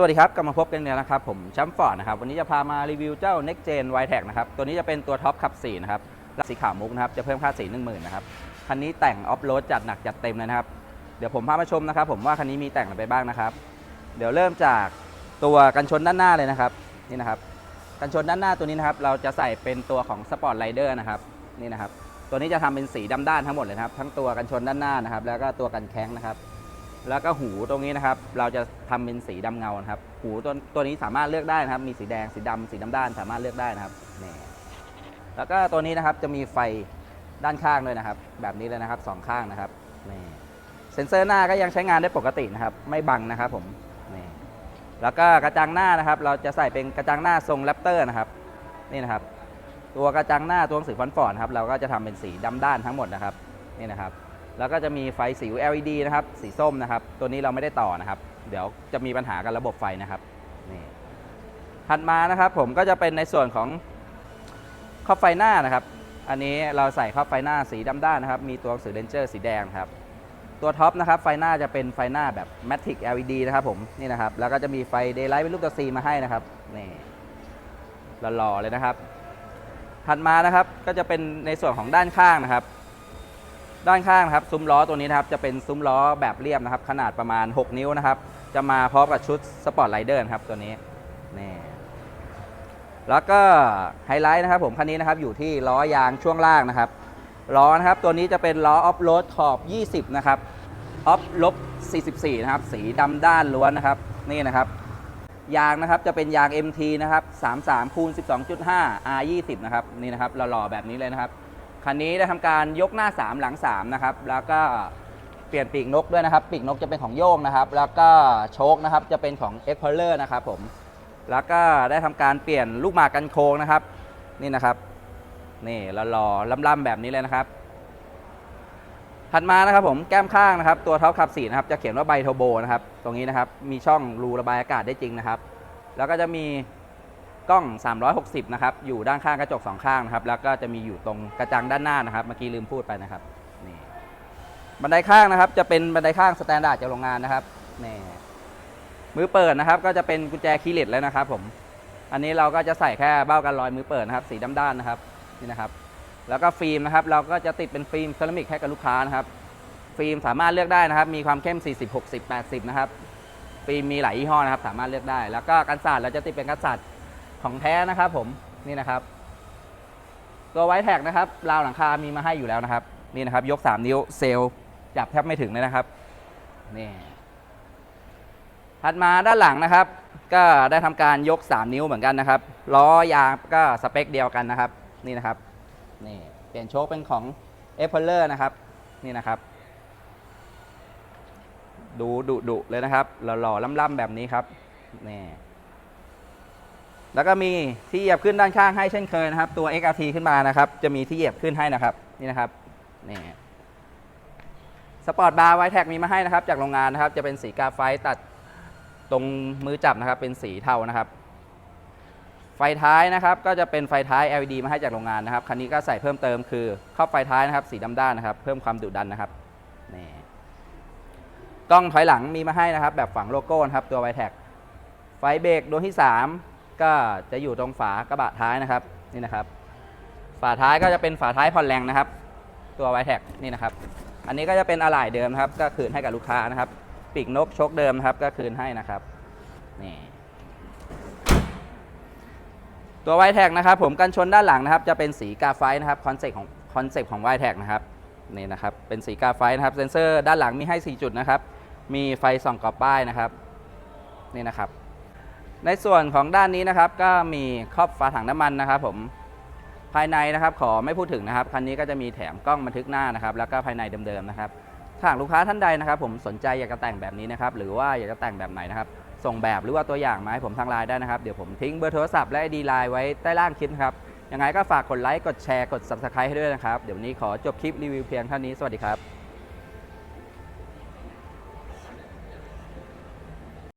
สวัสดีครับกลับมาพบกันเนี่ยนะครับ ผมแชมป์ฟอร์ดนะครับ วันนี้จะพามารีวิวเจ้า Next Gen y t e c นะครับ ตัวนี้จะเป็นตัวท็อปขับ 4 นะครับลสีขาวมุกนะครับ จะเพิ่มค่าสี 1 0,000นะครับ คันนี้แต่งออฟโรดจัดหนักจัดเต็มเลยนะครับ เดี๋ยวผมพามาชมนะครับ ผมว่าคันนี้มีแต่งอะไรไปบ้างนะครับ เดี๋ยวเริ่มจากตัวกันชนด้านหน้าเลยนะครับ นี่นะครับ กันชนด้านหน้าตัวนี้นะครับ เราจะใส่เป็นตัวของ Sport Rider นะครับ นี่นะครับ ตัวนี้จะทำเป็นสีดำด้านทั้งหมดเลยครับ ทั้งตัวกันชนด้านหน้านะครับ แล้วก็ตัวกันแข้งนะครับ แล้วก็หูตรงนี้นะครับ เราจะทำเป็นสีดำเงานะครับ หูตัวตัวนี้สามารถเลือกได้นะครับ มีสีแดง สีดำสีดำด้าน สามารถเลือกได้นะครับนี่แล้วก็ตัวนี้นะครับจะมีไฟด้านข้างด้วยนะครับ แบบนี้เลยนะครับสองข้างนะครับนี่เซ็นเซอร์หน้าก็ยังใช้งานได้ปกตินะครับ ไม่บังนะครับผมนี่แล้วก็กระจังหน้านะครับ เราจะใส่เป็นกระจังหน้าทรงแรปเตอร์นะครับ นี่นะครับ ตัวกระจังหน้าตัวหนังสือฟอนต์ฟอร์ดนะครับ เราก็จะทำเป็นสีดำด้านทั้งหมดนะครับ นี่นะครับ แล้วก็จะมีไฟสี LED นะครับ สีส้มนะครับ ตัวนี้เราไม่ได้ต่อนะครับ เดี๋ยวจะมีปัญหากับระบบไฟนะครับ นี่ ถัดมานะครับ ผมก็จะเป็นในส่วนของครอบไฟหน้านะครับ อันนี้เราใส่ครอบไฟหน้าสีดำด้านนะครับ มีตัวหนังสือเรนเจอร์สีแดงครับ ตัวท็อปนะครับไฟหน้าจะเป็นไฟหน้าแบบ Matic LED นะครับผม นี่นะครับ แล้วก็จะมีไฟ Daylight เป็นรูปตัว C มาให้นะครับ นี่หล่อๆเลยนะครับ ถัดมานะครับ ก็จะเป็นในส่วนของด้านข้างนะครับ ด้านข้างนะครับซุ้มล้อตัวนี้นะครับจะเป็นซุ้มล้อแบบเรียบนะครับ ขนาดประมาณ 6 นิ้วนะครับ จะมาพร้อมกับชุดสปอร์ตไ i เดอร์ครับตัวนี้นี่แล้วก็ไฮไลท์นะครับผมคันนี้นะครับอยู่ที่ล้อยางช่วงล่างนะครับล้อนะครับตัวนี้จะเป็นล้อออฟโรดขอบ 20 นะครับออฟลบ44 นะครับ สีดำด้านล้วนนะครับ นี่นะครับ ยางนะครับจะเป็นยาง MT นะครับ 33คูณ12.5 R20 นะครับ นี่นะครับหล่อๆแบบนี้เลยนะครับ คันนี้ได้ทำการยกหน้า 3 หลัง3นะครับแล้วก็เปลี่ยนปีกนกด้วยนะครับ ปีกนกจะเป็นของโยงนะครับ แล้วก็โชคนะครับจะเป็นของ e x p o l e r นะครับผมแล้วก็ได้ทำการเปลี่ยนลูกหมากกันโค้งนะครับ นี่นะครับนี่หล่อล่ำๆแบบนี้เลยนะครับ ถัดมานะครับผมแก้มข้างนะครับ ตัวเท้าขับสีนะครับจะเขียนว่าไบโทโบนะครับ ตรงนี้นะครับมีช่องรูระบายอากาศได้จริงนะครับ แล้วก็จะมี กล้อง 360 นะครับ อยู่ด้านข้างกระจกสองข้างนะครับ แล้วก็จะมีอยู่ตรงกระจังด้านหน้านะครับ เมื่อกี้ลืมพูดไปนะครับ นี่ บันไดข้างนะครับ จะเป็นบันไดข้างสแตนดาร์ดจากโรงงานนะครับ นี่ มือเปิดนะครับ ก็จะเป็นกุญแจคีย์เลสแล้วนะครับ ผม อันนี้เราก็จะใส่แค่เบ้ากันรอยมือเปิดนะครับ สีดำด้านนะครับ นี่นะครับ แล้วก็ฟิล์มนะครับ เราก็จะติดเป็นฟิล์มเซรามิกให้กับลูกค้านะครับ ฟิล์มสามารถเลือกได้นะครับ มีความเข้ม 40 60 80 นะครับ ฟิล์มมีหลายยี่ห้อนะครับ สามารถเลือกได้ แล้วก็กันศาสตร์เราจะติดเป็นกันศาสตร์ ของแท้นะครับผมนี่นะครับ ตัวไวท์แท็กนะครับราวหลังคามีมาให้อยู่แล้วนะครับ นี่นะครับ ยก 3 นิ้วเซลจับแทบไม่ถึงเลยนะครับนี่ถัดมาด้านหลังนะครับ ก็ได้ทำการยก 3 นิ้วเหมือนกันนะครับล้อยางก็สเปคเดียวกันนะครับ นี่นะครับนี่เปลี่ยนโชคเป็นของ e p p l e r นะครับ นี่นะครับดูดุดุเลยนะครับหล่อๆล่ำๆแบบนี้ครับนี่ แล้วก็มีที่เหยียบขึ้นด้านข้างให้เช่นเคยนะครับ ตัว XRT ขึ้นมานะครับ จะมีที่เหยียบขึ้นให้นะครับ นี่นะครับ นี่สปอร์ตบาร์ไวแท็กมีมาให้นะครับ จากโรงงานนะครับ จะเป็นสีกาไฟตัดตรงมือจับนะครับ เป็นสีเทานะครับ ไฟท้ายนะครับ ก็จะเป็นไฟท้าย LED มาให้จากโรงงานนะครับ คันนี้ก็ใส่เพิ่มเติมคือครอบไฟท้ายนะครับ สีดำด้านนะครับ เพิ่มความดุดันนะครับ นี่กล้องถอยหลังมีมาให้นะครับ แบบฝังโลโก้นะครับ ตัวไวแท็กไฟเบรกดวงที่ 3 ก็จะอยู่ตรงฝากระบะท้ายนะครับนี่นะครับ ฝาท้ายก็จะเป็นฝาท้ายผ่อนแรงนะครับ ตัวไวแท็กนี่นะครับ อันนี้ก็จะเป็นอะไหล่เดิมครับ ก็คืนให้กับลูกค้านะครับปีกนกชกเดิมครับ ก็คืนให้นะครับนี่ตัวไวแท็กนะครับ ผมกันชนด้านหลังนะครับ จะเป็นสีกาไฟนะครับคอนเซ็ปต์ของคอนเซ็ปต์ของไวแท็กนะครับนี่นะครับเป็นสีกาไฟนะครับเซนเซอร์ด้านหลังมีให้ 4 จุดนะครับ มีไฟส่องกรอบป้ายนะครับ นี่นะครับ ในส่วนของด้านนี้นะครับก็มีครอบฝาถังน้ำมันนะครับผมภายในนะครับขอไม่พูดถึงนะครับคันนี้ก็จะมีแถมกล้องบันทึกหน้านะครับแล้วก็ภายในเดิมๆนะครับถ้าหากลูกค้าท่านใดนะครับ ผมสนใจอยากจะแต่งแบบนี้นะครับหรือว่าอยากจะแต่งแบบไหนนะครับส่งแบบหรือว่าตัวอย่างมาให้ผมทางไลน์ได้นะครับ เดี๋ยวผมทิ้งเบอร์โทรศัพท์และไอดีไลน์ไว้ใต้ล่างคลิปนะครับยังไงก็ฝากกดไลค์กดแชร์กด subscribe ให้ด้วยนะครับ เดี๋ยววันนี้ขอจบคลิปรีวิวเพียงเท่านี้สวัสดีครับ